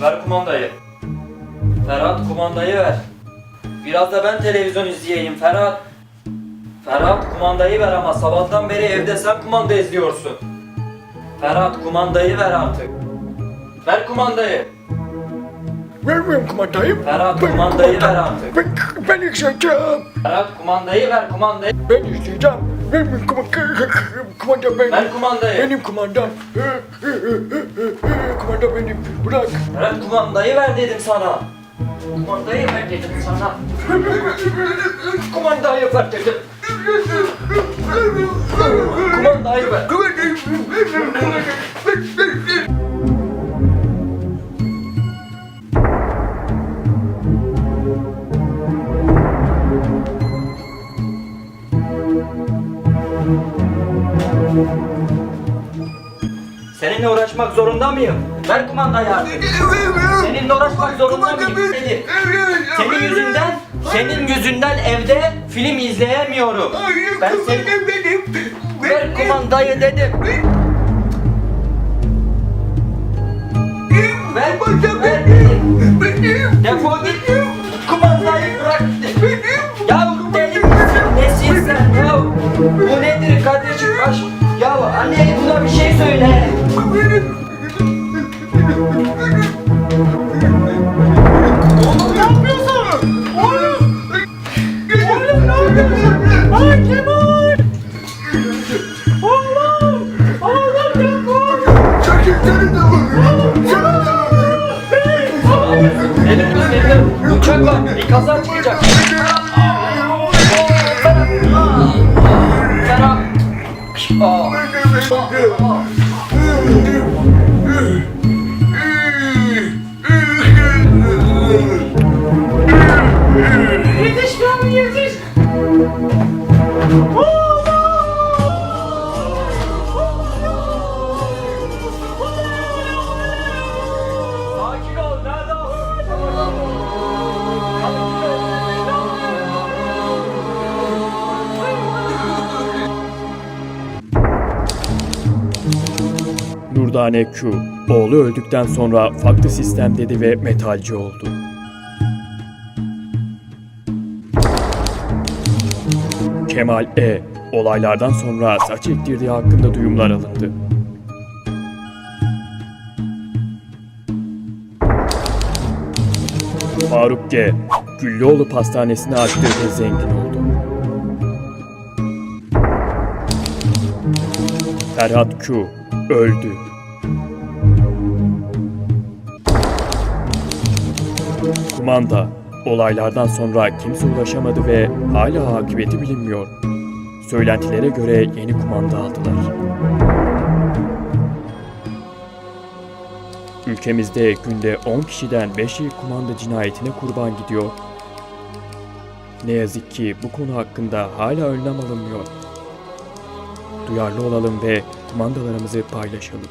Ver kumandayı. Ferhat kumandayı ver. Biraz da ben televizyon izleyeyim Ferhat. Ferhat kumandayı ver ama sabahtan beri evde sen kumanda izliyorsun. Ferhat kumandayı ver artık. Ver kumandayı. Vermiyorum kumandayı. Ferhat kumandayı ver artık. Ben, ben isteyeceğim. Ferhat kumandayı ver kumandayı. Ben isteyeceğim. Vermiyorum kumanda. Benim. Ver kumandayı. Benim kumandam. Kumanda benim. Bırak. Ferhat kumandayı ver dedim sana. Kumandayı ver dedim sana. Kumandayı ver dedim. Kumandayı ver. Seninle uğraşmak zorunda mıyım? Ver kumandayı artık. Seninle uğraşmak zorunda mıyım? Seni. Senin yüzünden, senin yüzünden evde film izleyemiyorum. Ben seni... Ver kumandayı dedim. Ver, ver dedim. Defol git. Kumandayı bırak. Ya deli misin? Nesin sen ya? Bu nedir kardeşim? Ya anne buna bir şey söyle. Uçak var. Bir kaza çıkacak. Ferhat. Aa. Jesteś prawie, jesteś... O! Nurdane Q, oğlu öldükten sonra farklı sistem dedi ve metalci oldu. Kemal E, olaylardan sonra saç ektirdiği hakkında duyumlar alındı. Faruk G, Güllüoğlu Pastanesi'ni açtı ve zengin oldu. Ferhat Q, öldü. Kumanda, olaylardan sonra kimse ulaşamadı ve hala akıbeti bilinmiyor. Söylentilere göre yeni kumanda aldılar. Ülkemizde günde 10 kişiden 5'i kumanda cinayetine kurban gidiyor. Ne yazık ki bu konu hakkında hala önlem alınmıyor. Duyarlı olalım ve kumandalarımızı paylaşalım.